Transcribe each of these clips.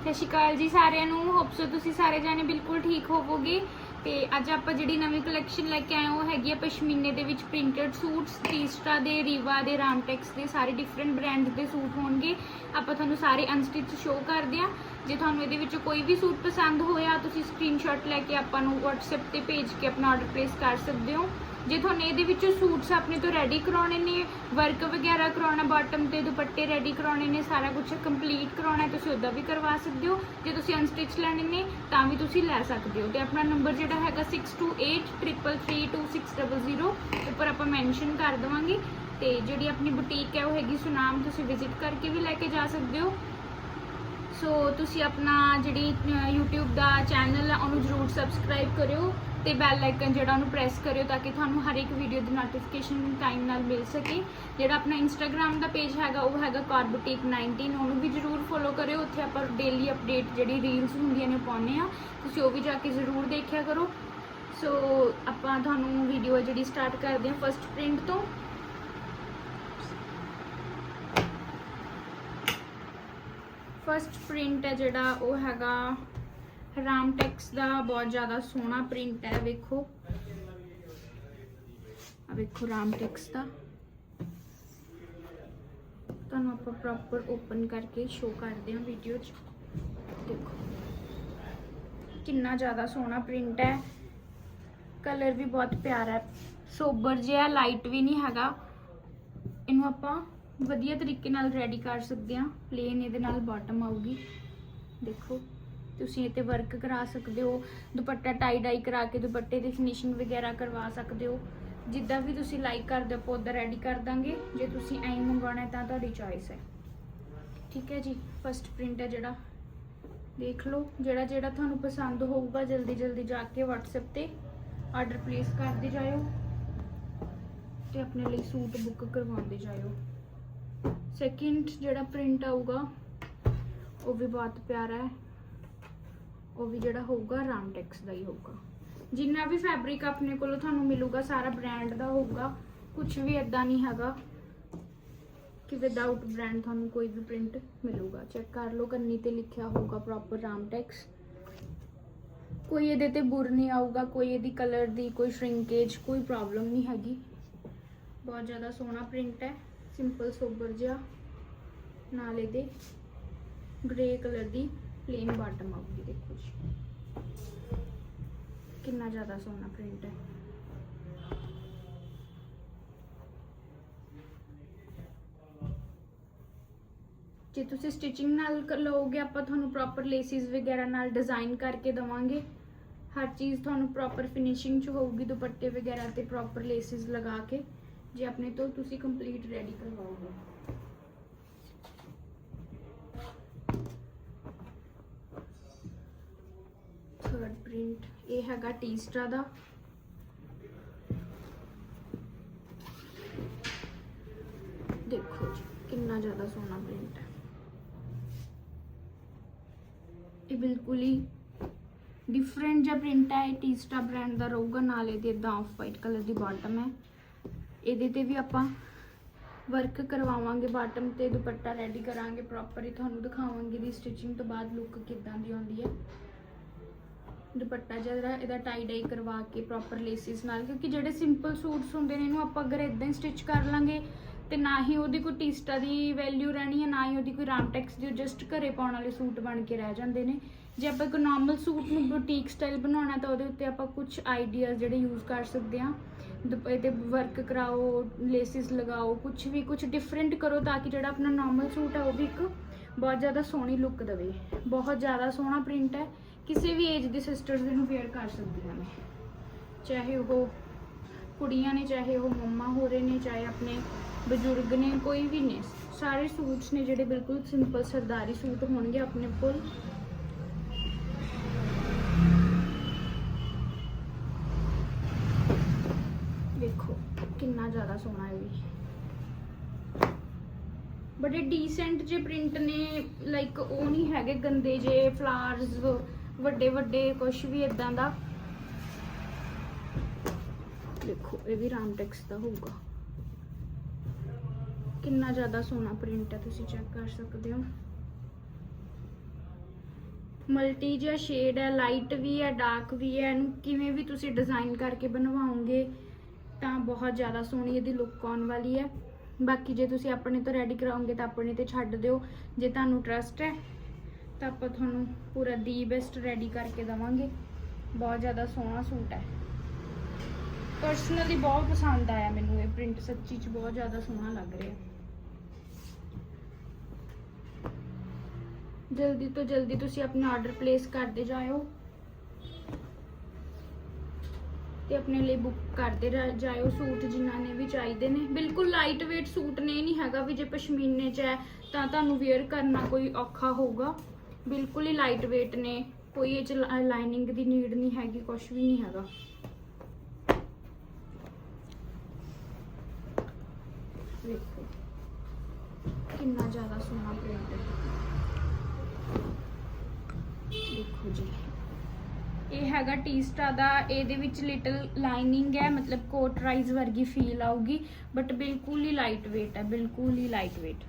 ਸਤਿ ਸ਼੍ਰੀ ਅਕਾਲ ਜੀ ਸਾਰਿਆਂ ਨੂੰ ਹੋਪ ਸੋ ਤੁਸੀਂ ਸਾਰੇ ਜਾਣੇ ਬਿਲਕੁਲ ਠੀਕ ਹੋਵੋਗੇ। ਤੇ ਅੱਜ ਆਪਾਂ ਜਿਹੜੀ ਨਵੀਂ ਕਲੈਕਸ਼ਨ ਲੈ ਕੇ ਆਏ ਉਹ ਹੈਗੀ ਆ ਪਸ਼ਮੀਨੇ ਦੇ ਵਿੱਚ ਪ੍ਰਿੰਟਡ ਸੂਟਸ ਤੀਸਟਾ ਦੇ, ਰੀਵਾ ਦੇ, ਰਾਮਟੈਕਸ ਦੇ, ਸਾਰੇ ਡਿਫਰੈਂਟ ਬ੍ਰਾਂਡ ਦੇ ਸੂਟ ਹੋਣਗੇ। ਆਪਾਂ ਤੁਹਾਨੂੰ ਸਾਰੇ ਅਨਸਟਿਚ ਸ਼ੋਅ ਕਰਦੇ ਹਾਂ। ਜੇ ਤੁਹਾਨੂੰ ਇਹਦੇ ਵਿੱਚੋਂ ਕੋਈ ਵੀ ਸੂਟ ਪਸੰਦ ਹੋਇਆ, ਤੁਸੀਂ ਸਕਰੀਨਸ਼ਾਟ ਲੈ ਕੇ ਆਪਾਂ ਨੂੰ WhatsApp ਤੇ ਭੇਜ ਕੇ ਆਪਣਾ ਆਰਡਰ ਪਲੇਸ ਕਰ ਸਕਦੇ ਹੋ। ਜੇ ਤੁਹਾਨੂੰ ਇਹਦੇ ਵਿੱਚੋਂ ਸੂਟਸ ਆਪਣੇ ਤੋਂ ਰੈਡੀ ਕਰਾਉਣੇ ਨੇ ਵਰਕ ਵਗੈਰਾ ਕਰਾਉਣਾ ਬਾਟਮ ਤੇ ਦੁਪੱਟੇ ਰੈਡੀ ਕਰਾਉਣੇ ਨੇ, ਸਾਰਾ ਕੁਝ ਕੰਪਲੀਟ ਕਰਾਉਣਾ ਤੁਸੀਂ ਉਹਦਾ ਵੀ ਕਰਵਾ ਸਕਦੇ ਹੋ। ਜੇ ਤੁਸੀਂ ਅਨਸਟਿਚ ਲੈਣੇ ਨੇ, ਤਾਂ ਵੀ ਤੁਸੀਂ ਲੈ ਸਕਦੇ ਹੋ। ਤੇ ਆਪਣਾ ਨੰਬਰ ਜਿਹੜਾ ਹੈਗਾ 6283332600 ਉੱਪਰ ਆਪਾਂ ਮੈਂਸ਼ਨ ਕਰ ਦਵਾਂਗੇ। ਤੇ ਜਿਹੜੀ ਆਪਣੀ ਬੁਟੀਕ ਹੈ, ਉਹ ਹੈਗੀ ਸੁਨਾਮ, ਤੁਸੀਂ ਵਿਜ਼ਿਟ ਕਰਕੇ ਵੀ ਲੈ ਕੇ ਜਾ ਸਕਦੇ ਹੋ। ਸੋ ਤੁਸੀਂ ਆਪਣਾ ਜਿਹੜੀ ਅਹ, YouTube ਦਾ ਚੈਨਲ ਆ ਉਹਨੂੰ ਜਰੂਰ ਸਬਸਕ੍ਰਾਈਬ ਕਰਿਓ ਤੇ ਬੈਲ ਆਈਕਨ ਜਿਹੜਾ ਉਹਨੂੰ ਪ੍ਰੈਸ ਕਰਿਓ ਤਾਂ ਕਿ ਤੁਹਾਨੂੰ ਹਰ ਇੱਕ ਵੀਡੀਓ ਦੀ ਨੋਟੀਫਿਕੇਸ਼ਨ ਟਾਈਮ ਨਾਲ ਮਿਲ ਸਕੇ। ਜਿਹੜਾ ਆਪਣਾ Instagram ਦਾ ਪੇਜ ਹੈਗਾ ਉਹ ਹੈਗਾ ਕਾਰਬੂਟੀਕ 19 ਉਹਨੂੰ ਵੀ ਜਰੂਰ ਫੋਲੋ ਕਰਿਓ। ਉੱਥੇ ਆਪਾਂ ਡੇਲੀ ਅਪਡੇਟ ਜਿਹੜੀ ਰੀਲਸ ਹੁੰਦੀਆਂ ਨੇ ਪਾਉਂਦੇ ਆ ਤੁਸੀਂ ਉਹ ਵੀ ਜਾ ਕੇ ਜ਼ਰੂਰ ਦੇਖਿਆ ਕਰੋ। ਸੋ ਆਪਾਂ ਤੁਹਾਨੂੰ ਵੀਡੀਓ ਜਿਹੜੀ ਸਟਾਰਟ ਕਰਦੇ ਹਾਂ ਫਰਸਟ ਪ੍ਰਿੰਟ ਤੋਂ। ਫਰਸਟ ਪ੍ਰਿੰਟ ਹੈ ਜਿਹੜਾ ਉਹ ਹੈਗਾ ਰਾਮ ਟੈਕਸ ਦਾ, ਬਹੁਤ ਜ਼ਿਆਦਾ ਸੋਹਣਾ ਪ੍ਰਿੰਟ ਹੈ, ਵੇਖੋ। ਆ ਵੇਖੋ ਰਾਮਟੈਕਸ ਦਾ। ਤੁਹਾਨੂੰ ਆਪਾਂ ਪ੍ਰੋਪਰ ਓਪਨ ਕਰਕੇ ਸ਼ੋ ਕਰਦੇ ਹਾਂ ਵੀਡੀਓ 'ਚ। ਦੇਖੋ। ਕਿੰਨਾ ਜ਼ਿਆਦਾ ਸੋਹਣਾ ਪ੍ਰਿੰਟ ਹੈ। ਕਲਰ ਵੀ ਬਹੁਤ ਪਿਆਰਾ ਹੈ। ਸੋਬਰ ਜਿਹਾ ਲਾਈਟ ਵੀ ਨਹੀਂ ਹੈਗਾ। ਇਹਨੂੰ ਆਪਾਂ ਵਧੀਆ ਤਰੀਕੇ ਨਾਲ ਰੈਡੀ ਕਰ ਸਕਦੇ ਹਾਂ। ਪਲੇਨ ਇਹਦੇ ਨਾਲ ਬਾਟਮ ਆਊਗੀ। ਦੇਖੋ, ਤੁਸੀਂ ਇਹ ਤੇ ਵਰਕ ਕਰਾ ਸਕਦੇ ਹੋ। ਦੁਪੱਟਾ ਟਾਈ ਡਾਈ ਕਰਾ ਕੇ ਦੁਪੱਟੇ ਦੀ ਫਿਨਿਸ਼ਿੰਗ ਵਗੈਰਾ ਕਰਵਾ ਸਕਦੇ ਹੋ। ਜਿੱਦਾਂ ਵੀ ਤੁਸੀਂ ਲਾਈਕ ਕਰਦੇ ਹੋ, ਆਪਾਂ ਉੱਦਾਂ ਰੈਡੀ ਕਰ ਦਾਂਗੇ। ਜੇ ਤੁਸੀਂ ਐਂ ਮੰਗਵਾਉਣਾ ਤਾਂ ਤੁਹਾਡੀ ਚੋਇਸ ਹੈ। ਠੀਕ ਹੈ ਜੀ ਫਸਟ ਪ੍ਰਿੰਟ ਹੈ ਜਿਹੜਾ। ਦੇਖ ਲਓ, ਜਿਹੜਾ ਜਿਹੜਾ ਤੁਹਾਨੂੰ ਪਸੰਦ ਹੋਊਗਾ, ਜਲਦੀ ਜਲਦੀ ਜਾ ਕੇ WhatsApp ਤੇ ਆਰਡਰ ਪਲੇਸ ਕਰਦੇ ਜਾਇਓ ਤੇ ਆਪਣੇ ਲਈ ਸੂਟ ਬੁੱਕ ਕਰਵਾਉਂਦੇ ਜਾਇਓ। ਸੈਕਿੰਡ ਜਿਹੜਾ ਪ੍ਰਿੰਟ ਆਊਗਾ, ਉਹ ਵੀ ਬਹੁਤ ਪਿਆਰਾ ਹੈ। ਉਹ ਵੀ ਜਿਹੜਾ ਹੋਊਗਾ ਰਾਮਟੈਕਸ ਦਾ ਹੀ ਹੋਊਗਾ। ਜਿੰਨਾ ਵੀ ਫੈਬਰਿਕ ਆਪਣੇ ਕੋਲੋਂ ਤੁਹਾਨੂੰ ਮਿਲੂਗਾ, ਸਾਰਾ ਬ੍ਰਾਂਡ ਦਾ ਹੋਊਗਾ। ਕੁਝ ਵੀ ਇਦਾਂ ਨਹੀਂ ਹੈਗਾ ਕਿ ਵਿਦਆਊਟ ਬ੍ਰਾਂਡ ਤੁਹਾਨੂੰ ਕੋਈ ਵੀ ਪ੍ਰਿੰਟ ਮਿਲੂਗਾ। ਚੈੱਕ ਕਰ ਲਓ, ਕੰਨੀ ਤੇ ਲਿਖਿਆ ਹੋਊਗਾ ਪ੍ਰੋਪਰ ਰਾਮਟੈਕਸ ਕੋਈ ਇਹਦੇ ਤੇ ਬੁਰ ਨਹੀਂ ਆਊਗਾ, ਕੋਈ ਇਹਦੀ ਕਲਰ ਦੀ ਕੋਈ ਸ਼੍ਰਿੰਕੇਜ ਕੋਈ ਪ੍ਰੋਬਲਮ ਨਹੀਂ ਹੈਗੀ। ਬਹੁਤ ਜ਼ਿਆਦਾ ਸੋਹਣਾ ਪ੍ਰਿੰਟ ਹੈ। ਸਿੰਪਲ ਸੋਬਰ ਜਿਹਾ ਨਾਲ ਇਹਦੇ ਗ੍ਰੇ ਕਲਰ ਦੀ ਪਲੇਨ ਬਾਟਮ ਆਊਗੀ, ਦੇਖੋ ਜੀ। ਕਿੰਨਾ ਜ਼ਿਆਦਾ ਸੋਹਣਾ ਪ੍ਰਿੰਟ ਹੈ। ਜੇ ਤੁਸੀਂ ਸਟਿਚਿੰਗ ਨਾਲ ਲਓਗੇ, ਆਪਾਂ ਤੁਹਾਨੂੰ ਪ੍ਰੋਪਰ ਲੇਸਿਸ ਵਗੈਰਾ ਨਾਲ ਡਿਜ਼ਾਈਨ ਕਰਕੇ ਦਵਾਂਗੇ। ਹਰ ਚੀਜ਼ ਤੁਹਾਨੂੰ ਪ੍ਰੋਪਰ ਫਿਨਿਸ਼ਿੰਗ ਚ ਹੋਊਗੀ, ਦੁਪੱਟੇ ਵਗੈਰਾ ਤੇ ਪ੍ਰੋਪਰ ਲੇਸਿਸ ਲਗਾ ਕੇ। ਜੇ ਆਪਣੇ ਤੋਂ ਤੁਸੀਂ ਕੰਪਲੀਟ ਰੈਡੀ ਕਰਵਾਓਗੇ ਥਰਡ ਪ੍ਰਿੰਟ ਇਹ ਹੈਗਾ ਟੀਸਟਰਾ ਦਾ ਦੇਖੋ ਜੀ ਕਿੰਨਾ ਜ਼ਿਆਦਾ ਸੋਹਣਾ ਪ੍ਰਿੰਟ ਹੈ ਇਹ ਬਿਲਕੁਲ ਹੀ ਡਿਫਰੈਂਟ ਜਿਹਾ ਪ੍ਰਿੰਟ ਹੈ ਇਹ ਟੀਸਟਾ ਬ੍ਰਾਂਡ ਦਾ ਰਹੂਗਾ ਨਾਲ ਇਹਦੇ ਇਦਾਂ ਆਫ ਵਾਈਟ ਕਲਰ ਦੀ ਬਾਟਮ ਹੈ ਇਹਦੇ ਤੇ ਵੀ ਆਪਾਂ ਵਰਕ ਕਰਵਾਵਾਂਗੇ ਬਾਟਮ ਤੇ ਦੁਪੱਟਾ ਰੈਡੀ ਕਰਾਂਗੇ ਪ੍ਰੋਪਰ ਹੀ। ਤੁਹਾਨੂੰ ਦਿਖਾਵਾਂਗੇ ਦੀ ਸਟਿਚਿੰਗ ਤੋਂ ਬਾਅਦ ਲੁੱਕ ਕਿੱਦਾਂ ਦੀ ਆਉਂਦੀ ਹੈ। ਦੁਪੱਟਾ ਜਿਹੜਾ ਇਹਦਾ ਟਾਈ ਡਾਈ ਕਰਵਾ ਕੇ ਪ੍ਰੋਪਰ ਲੇਸਿਸ ਨਾਲ, ਕਿਉਂਕਿ ਜਿਹੜੇ ਸਿੰਪਲ ਸੂਟਸ ਹੁੰਦੇ ਨੇ, ਇਹਨੂੰ ਆਪਾਂ ਅਗਰ ਇਦਾਂ ਹੀ ਸਟਿਚ ਕਰ ਲਾਂਗੇ ਤੇ ਨਾ ਹੀ ਉਹਦੀ ਕੋਈ ਟੀਸਟਾ ਦੀ ਵੈਲਿਊ ਰਹਿਣੀ ਹੈ, ਨਾ ਹੀ ਉਹਦੀ ਕੋਈ ਰਾਮਟੈਕਸ ਦੀ ਜਸਟ ਘਰੇ ਪਾਉਣ ਵਾਲੇ ਸੂਟ ਬਣ ਕੇ ਰਹਿ ਜਾਂਦੇ ਨੇ। ਜੇ ਆਪਾਂ ਇੱਕ ਨਾਰਮਲ ਸੂਟ ਨੂੰ ਬੁਟੀਕ ਸਟਾਈਲ ਬਣਾਉਣਾ ਤਾਂ ਉਹਦੇ ਉੱਤੇ ਆਪਾਂ ਕੁਝ ਆਈਡੀਆਜ਼ ਜਿਹੜੇ ਯੂਜ਼ ਕਰ ਸਕਦੇ ਹਾਂ। ਦੁਪ- ਇਹਦੇ ਵਰਕ ਕਰਾਓ ਲੇਸਿਸ ਲਗਾਓ ਕੁਝ ਵੀ ਕੁਝ ਡਿਫਰੈਂਟ ਕਰੋ ਤਾਂ ਕਿ ਜਿਹੜਾ ਆਪਣਾ ਨਾਰਮਲ ਸੂਟ ਹੈ ਉਹ ਵੀ ਇੱਕ ਬਹੁਤ ਜ਼ਿਆਦਾ ਸੋਹਣੀ ਲੁੱਕ ਦੇਵੇ। ਬਹੁਤ ਜ਼ਿਆਦਾ ਸੋਹਣਾ ਪ੍ਰਿੰਟ ਹੈ। ਕਿਸੇ ਵੀ ਏਜ ਦੇ ਸਿਸਟਰਸ ਇਹਨੂੰ ਵੇਅਰ ਕਰ ਸਕਦੀਆਂ ਨੇ ਚਾਹੇ ਉਹ ਕੁੜੀਆਂ ਨੇ, ਚਾਹੇ ਉਹ ਮੰਮਾ ਹੋ ਰਹੇ ਨੇ, ਚਾਹੇ ਆਪਣੇ ਬਜ਼ੁਰਗ ਨੇ, ਕੋਈ ਵੀ ਨੇ, ਸਾਰੇ ਸੂਟਸ ਨੇ ਜਿਹੜੇ ਬਿਲਕੁਲ ਸਿੰਪਲ ਸਰਦਾਰੀ ਸੂਟ ਹੋਣਗੇ ਆਪਣੇ ਕੋਲ। ਦੇਖੋ ਕਿੰਨਾ ਜ਼ਿਆਦਾ ਸੋਹਣਾ ਹੈ ਵੀ। ਬੜੇ ਡੀਸੈਂਟ ਜੇ ਪ੍ਰਿੰਟ ਨੇ ਲਾਈਕ ਉਹ ਨਹੀਂ ਹੈਗੇ ਗੰਦੇ ਜੇ ਫਲਾਵਰਸ ਵੱਡੇ ਵੱਡੇ ਕੁਝ ਵੀ ਇਦਾਂ ਦਾ। ਦੇਖੋ, ਇਹ ਵੀ ਰਾਮਟੈਕਸ ਦਾ ਹੋਊਗਾ। ਕਿੰਨਾ ਜ਼ਿਆਦਾ ਸੋਹਣਾ ਪ੍ਰਿੰਟ ਹੈ ਤੁਸੀਂ ਚੈੱਕ ਕਰ ਸਕਦੇ ਹੋ। ਮਲਟੀ ਜਿਹਾ ਸ਼ੇਡ ਹੈ ਲਾਈਟ ਵੀ ਹੈ ਡਾਰਕ ਵੀ ਹੈ, ਇਹਨੂੰ ਕਿਵੇਂ ਵੀ ਤੁਸੀਂ ਡਿਜ਼ਾਈਨ ਕਰਕੇ ਬਣਵਾਓਗੇ। ਤਾਂ ਬਹੁਤ ਜ਼ਿਆਦਾ ਸੋਹਣੀ ਇਹਦੀ ਲੁੱਕ ਆਉਣ ਵਾਲੀ ਹੈ। ਬਾਕੀ ਜੇ ਤੁਸੀਂ ਆਪਣੇ ਤੋਂ ਰੈਡੀ ਕਰਾਓਗੇ ਤਾਂ ਆਪਣੇ ਤੇ ਛੱਡ ਦਿਓ। ਜੇ ਤੁਹਾਨੂੰ ਟਰਸਟ ਹੈ, ਤਾਂ ਆਪਾਂ ਤੁਹਾਨੂੰ ਪੂਰਾ ਦੀ ਬੈਸਟ ਰੈਡੀ ਕਰਕੇ ਦਵਾਂਗੇ। ਬਹੁਤ ਜ਼ਿਆਦਾ ਸੋਹਣਾ ਸੂਟ ਹੈ। ਪਰਸਨਲੀ ਬਹੁਤ ਪਸੰਦ ਆਇਆ ਮੈਨੂੰ ਇਹ ਪ੍ਰਿੰਟ ਸੱਚੀ ਚ ਬਹੁਤ ਜ਼ਿਆਦਾ ਸੋਹਣਾ ਲੱਗ ਰਿਹਾ। ਜਲਦੀ ਤੋਂ ਜਲਦੀ ਤੁਸੀਂ ਆਪਣਾ ਆਰਡਰ ਪਲੇਸ ਕਰਦੇ ਜਾਇਓ। ਤੇ ਆਪਣੇ ਲਈ ਬੁੱਕ ਕਰਦੇ ਰ- ਜਾਇਓ। ਸੂਟ ਜਿਨ੍ਹਾਂ ਨੇ ਵੀ ਚਾਹੀਦੇ ਨੇ। ਬਿਲਕੁਲ ਲਾਈਟ weight ਸੂਟ ਨੇ ਨਹੀਂ ਹੈਗਾ ਵੀ ਜੇ ਪਸ਼ਮੀਨੇ ਚ ਹੈ, ਤਾਂ ਤੁਹਾਨੂੰ ਵੇਅਰ ਕਰਨਾ ਕੋਈ ਔਖਾ ਹੋਊਗਾ। ਬਿਲਕੁਲ ਹੀ ਲਾਈਟ weight ਨੇ। ਕੋਈ ਇਹ ਚ ਲਾਈਨਿੰਗ ਦੀ ਨੀਡ ਨਹੀਂ ਹੈਗੀ ਕੁਝ ਵੀ ਨਹੀਂ ਹੈਗਾ। ਵੇਖੋ। ਕਿੰਨਾ ਜ਼ਿਆਦਾ ਸੋਹਣਾ ਪ੍ਰਿੰਟ ਹੈ। ਦੇਖੋ ਜੀ। ਇਹ ਹੈਗਾ ਟੀਸਟਾ ਦਾ, ਇਹਦੇ ਵਿੱਚ ਲਿਟਲ ਲਾਈਨਿੰਗ ਹੈ, ਮਤਲਬ ਕੋਟ ਰਾਈਜ਼ ਵਰਗੀ ਫੀਲ ਆਊਗੀ ਬਟ ਬਿਲਕੁਲ ਹੀ ਲਾਈਟ weight ਹੈ, ਬਿਲਕੁਲ ਹੀ ਲਾਈਟ weight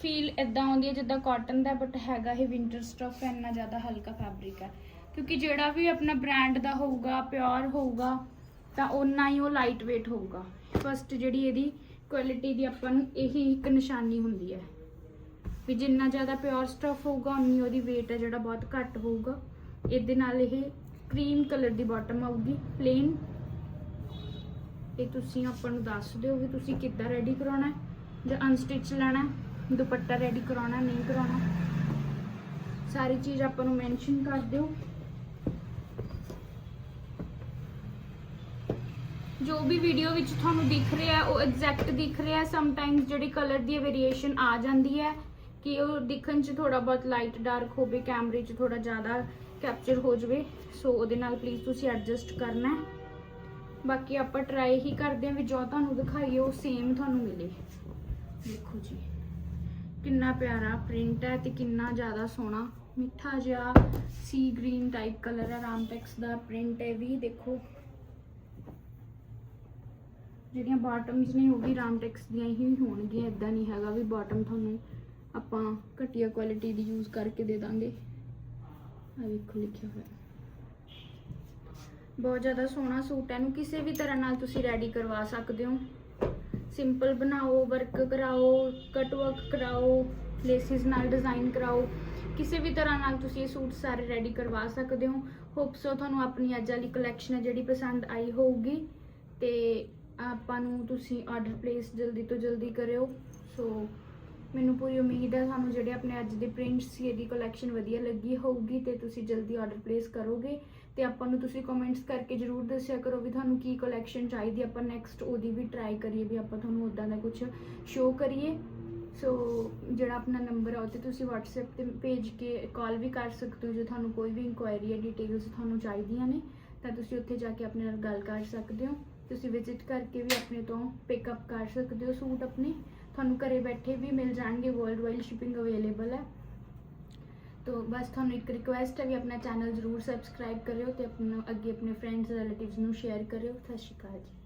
ਫੀਲ ਇਦਾਂ ਆਉਂਦੀ ਹੈ ਜਿੱਦਾਂ ਕਾਟਨ ਦਾ ਬਟ ਹੈਗਾ ਇਹ ਵਿੰਟਰ ਸਟਫ ਹੈ, ਇੰਨਾ ਜ਼ਿਆਦਾ ਹਲਕਾ ਫੈਬਰਿਕ ਹੈ। ਕਿਉਂਕਿ ਜਿਹੜਾ ਵੀ ਆਪਣਾ ਬ੍ਰਾਂਡ ਦਾ ਹੋਊਗਾ ਪਿਓਰ ਹੋਊਗਾ, ਤਾਂ ਉਨਾ ਹੀ ਉਹ ਲਾਈਟ weight ਹੋਊਗਾ। ਫਸਟ ਜਿਹੜੀ ਇਹਦੀ ਕੁਆਲਿਟੀ ਦੀ ਆਪਾਂ ਨੂੰ ਇਹੀ ਇੱਕ ਨਿਸ਼ਾਨੀ ਹੁੰਦੀ ਹੈ। ਵੀ ਜਿੰਨਾ ਜ਼ਿਆਦਾ ਪਿਓਰ ਸਟਫ ਹੋਊਗਾ ਉਨੀ ਉਹਦੀ weight ਹੈ, ਜਿਹੜਾ ਬਹੁਤ ਘੱਟ ਹੋਊਗਾ। ਇਹਦੇ ਨਾਲ ਇਹ ਕਰੀਮ ਕਲਰ ਦੀ ਬਾਟਮ ਆਊਗੀ ਪਲੇਨ ਇਹ ਤੁਸੀਂ ਆਪਾਂ ਨੂੰ ਦੱਸ ਦਿਓ ਵੀ ਤੁਸੀਂ ਕਿੱਦਾਂ ਰੈਡੀ ਕਰਾਉਣਾ ਹੈ, ਜਾਂ ਅਨਸਟਿਚ ਲੈਣਾ ਦੁਪੱਟਾ ਰੈਡੀ ਕਰਾਉਣਾ ਨਹੀਂ ਕਰਾਉਣਾ ਸਾਰੀ ਚੀਜ਼ ਆਪਾਂ ਨੂੰ ਮੈਂਸ਼ਨ ਕਰ ਦਿਓ। ਜੋ ਵੀ ਵੀਡੀਓ ਵਿੱਚ ਤੁਹਾਨੂੰ ਦਿਖ ਰਿਹਾ ਉਹ ਐਗਜ਼ੈਕਟ ਦਿਖ ਰਿਹਾ ਸਮ ਟਾਈਮਸ ਜਿਹੜੀ ਕਲਰ ਦੀ ਵੇਰੀਏਸ਼ਨ ਆ ਜਾਂਦੀ ਹੈ, ਕਿ ਉਹ ਦਿਖਣ 'ਚ ਥੋੜਾ ਬਹੁਤ ਲਾਈਟ ਡਾਰਕ ਹੋਵੇ ਕੈਮਰੇ 'ਚ ਥੋੜਾ ਜ਼ਿਆਦਾ ਕੈਪਚਰ ਹੋ ਜਾਵੇ। ਸੋ ਉਹਦੇ ਨਾਲ ਪਲੀਜ਼ ਤੁਸੀਂ ਐਡਜਸਟ ਕਰਨਾ ਬਾਕੀ ਆਪਾਂ ਟਰਾਈ ਹੀ ਕਰਦੇ ਹਾਂ ਵੀ ਜੋ ਤੁਹਾਨੂੰ ਦਿਖਾਈਏ, ਉਹ ਸੇਮ ਤੁਹਾਨੂੰ ਮਿਲੇ। ਦੇਖੋ ਜੀ, ਕਿੰਨਾ ਪਿਆਰਾ ਪ੍ਰਿੰਟ ਹੈ ਤੇ ਕਿੰਨਾ ਜ਼ਿਆਦਾ ਸੋਹਣਾ, ਮਿੱਠਾ ਜਿਹਾ ਸੀ ਗ੍ਰੀਨ ਟਾਈਪ ਕਲਰ ਹੈ। ਰਾਮਟੈਕਸ ਦਾ ਪ੍ਰਿੰਟ ਹੈ ਵੀ, ਦੇਖੋ। ਜਿਹੜੀਆਂ ਬਾਟਮਸ ਨੇ, ਉਹ ਵੀ ਰਾਮਟੈਕਸ ਦੀਆਂ ਹੀ ਹੋਣਗੀਆਂ। ਇਦਾਂ ਨਹੀਂ ਹੈਗਾ ਵੀ ਬਾਟਮ ਤੁਹਾਨੂੰ ਆਪਾਂ ਘਟੀਆ ਕੁਆਲਿਟੀ ਦੀ ਯੂਜ਼ ਕਰਕੇ ਦੇ ਦਾਂਗੇ। ਆ ਵੇਖੋ, ਲਿਖਿਆ ਹੋਇਆ। ਬਹੁਤ ਜ਼ਿਆਦਾ ਸੋਹਣਾ ਸੂਟ ਹੈ। ਇਹਨੂੰ ਕਿਸੇ ਵੀ ਤਰ੍ਹਾਂ ਨਾਲ ਤੁਸੀਂ ਰੈਡੀ ਕਰਵਾ ਸਕਦੇ ਹੋ। ਸਿੰਪਲ ਬਣਾਓ ਵਰਕ ਕਰਾਓ ਕਟ ਵਰਕ ਕਰਾਓ ਲੇਸਿਸ ਨਾਲ ਡਿਜ਼ਾਈਨ ਕਰਾਓ। ਕਿਸੇ ਵੀ ਤਰ੍ਹਾਂ ਨਾਲ ਤੁਸੀਂ ਇਹ ਸੂਟ ਸਾਰੇ ਰੈਡੀ ਕਰਵਾ ਸਕਦੇ ਹੋ। ਹੋਪ ਸੋ ਤੁਹਾਨੂੰ ਆਪਣੀ ਅੱਜ ਵਾਲੀ ਕਲੈਕਸ਼ਨ ਹੈ ਜਿਹੜੀ ਪਸੰਦ ਆਈ ਹੋਊਗੀ। ਤੇ ਆਪਾਂ ਨੂੰ ਤੁਸੀਂ ਆਰਡਰ ਪਲੇਸ ਜਲਦੀ ਤੋਂ ਜਲਦੀ ਕਰਿਓ। ਸੋ ਮੈਨੂੰ ਪੂਰੀ ਉਮੀਦ ਹੈ ਤੁਹਾਨੂੰ ਜਿਹੜੇ ਆਪਣੇ ਅੱਜ ਦੇ ਪ੍ਰਿੰਟਸ ਸੀ, ਇਹਦੀ ਕਲੈਕਸ਼ਨ ਵਧੀਆ ਲੱਗੀ ਹੋਊਗੀ ਤੇ ਤੁਸੀਂ ਜਲਦੀ ਆਰਡਰ ਪਲੇਸ ਕਰੋਗੇ ਤੇ ਆਪਾਂ ਨੂੰ ਤੁਸੀਂ ਕਮੈਂਟਸ ਕਰਕੇ ਜਰੂਰ ਦੱਸਿਆ ਕਰੋ ਵੀ ਤੁਹਾਨੂੰ ਕੀ ਕਲੈਕਸ਼ਨ ਚਾਹੀਦੀ, ਆਪਾਂ ਨੈਕਸਟ ਉਹਦੀ ਵੀ ਟਰਾਈ ਕਰੀਏ ਵੀ ਆਪਾਂ ਤੁਹਾਨੂੰ ਉਦਾਂ ਦਾ ਕੁਝ ਸ਼ੋਅ ਕਰੀਏ। ਸੋ ਜਿਹੜਾ ਆਪਣਾ ਨੰਬਰ ਆ ਉਹ ਤੇ ਤੁਸੀਂ WhatsApp ਤੇ ਭੇਜ ਕੇ ਕਾਲ ਵੀ ਕਰ ਸਕਦੇ ਹੋ, ਜੇ ਤੁਹਾਨੂੰ ਕੋਈ ਵੀ ਇਨਕੁਆਇਰੀ ਹੈ ਡਿਟੇਲਸ ਤੁਹਾਨੂੰ ਚਾਹੀਦੀਆਂ ਨੇ, ਤਾਂ ਤੁਸੀਂ ਉੱਥੇ ਜਾ ਕੇ ਆਪਣੇ ਨਾਲ ਗੱਲ ਕਰ ਸਕਦੇ ਹੋ। ਤੁਸੀਂ ਵਿਜ਼ਿਟ ਕਰਕੇ ਵੀ ਆਪਣੇ ਤੋਂ ਪਿਕਅਪ ਕਰ ਸਕਦੇ ਹੋ ਸੂਟ ਆਪਣੇ। ਤੁਹਾਨੂੰ ਘਰੇ ਬੈਠੇ ਵੀ ਮਿਲ ਜਾਣਗੇ ਵਰਲਡ ਵਾਈਡ ਸ਼ਿਪਿੰਗ ਅਵੇਲੇਬਲ ਹੈ। ਤੋ ਬਸ ਤੁਹਾਨੂੰ ਇੱਕ ਰਿਕੁਐਸਟ ਹੈ ਵੀ ਆਪਣਾ ਚੈਨਲ ਜ਼ਰੂਰ ਸਬਸਕ੍ਰਾਈਬ ਕਰਿਓ ਤੇ ਆਪਣਾ, ਅੱਗੇ ਆਪਣੇ ਫਰੈਂਡਸ ਰਿਲੇਟਿਵਸ ਨੂੰ ਸ਼ੇਅਰ ਕਰਿਓ। ਸਤਿ ਸ਼੍ਰੀ ਅਕਾਲ ਜੀ।